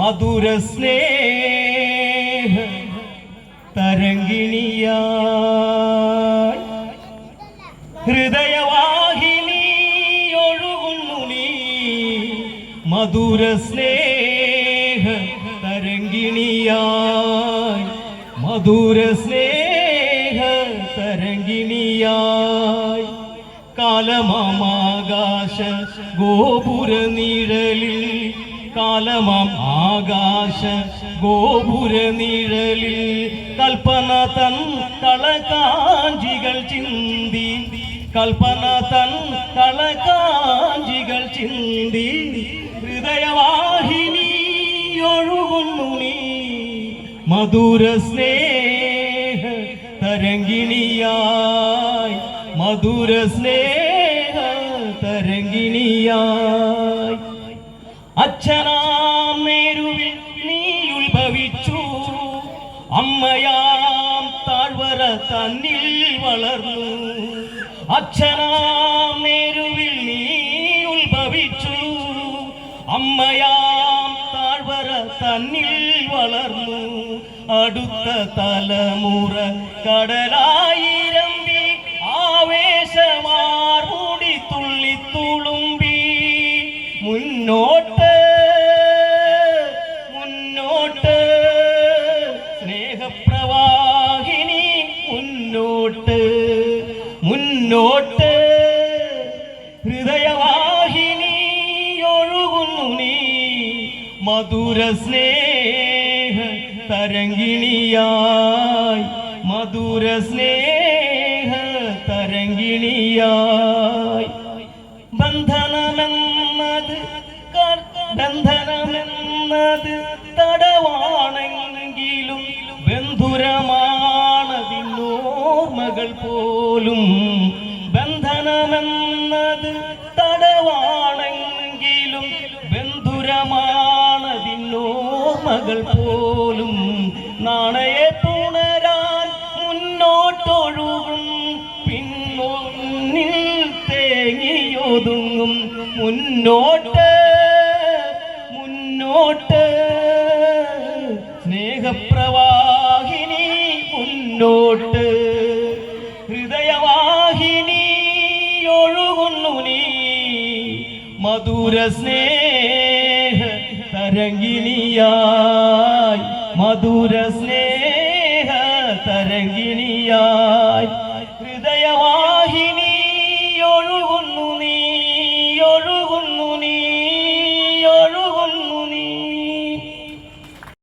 മധുര സ്നേഹ തരംഗിണിയായി. ഹൃദയവാഹിനി ഒഴുകുന്നു നീ. മധുര സ്നേഹ തരംഗിണിയായി. മധുര സ്നേഹ തരംഗിണിയായി. കാലമാകാശ ഗോപുര നിഴലിൽ കാലമാം ആകാശ ഗോപുര നിഴലിൽ കൽപ്പന തൻ കളകാഞ്ചികൾ ചിന്തി. കൽപ്പന തൻ കളകാഞ്ചികൾ ചിന്തി. ഹൃദയവാഹിനി ഒഴുകുന്നു നീ. മധുര സ്നേഹ തരംഗിണിയായി. മധുര സ്നേഹ തരംഗിണിയായി. അച്ഛനാം അമ്മയാം താഴ്വര തന്നിൽ വളർന്നു. അച്ഛനാം നേരുവിൽ നീ ഉത്ഭവിച്ചു. അമ്മയാം താഴ്വര തന്നിൽ വളർന്നു. അടുത്ത തലമുറ കടലായിരമ്പി ആവേശമാർ കൂടി തുള്ളി തുളുമ്പി. മുന്നോട്ട് മുന്നോട്ട് മുന്നോട്ട്. ഹൃദയവാഹിനി ഒഴുകുന്നു നീ. മധുര സ്നേഹ തരംഗിണിയായി. മധുര സ്നേഹ തരംഗിണിയായി. ബന്ധനമെന്നത് ബന്ധനമെന്നത് തടവാണെങ്കിലും ബന്ധനമെന്നത് തടവാണെങ്കിലും ബന്ധുരമാണതിനോർമ്മകൾ പോലും. നാണയെ പുണരാൻ മുന്നോട്ടൊഴുകും പിന്നൊന്നിൽ തേങ്ങിയൊതുങ്ങും. മുന്നോട്ട് മുന്നോട്ട് സ്നേഹപ്രവാഹിനി മുന്നോട്ട്. മധുര സ്നേഹ തരംഗിണിയായി. മധുര സ്നേഹ തരംഗിണിയായി.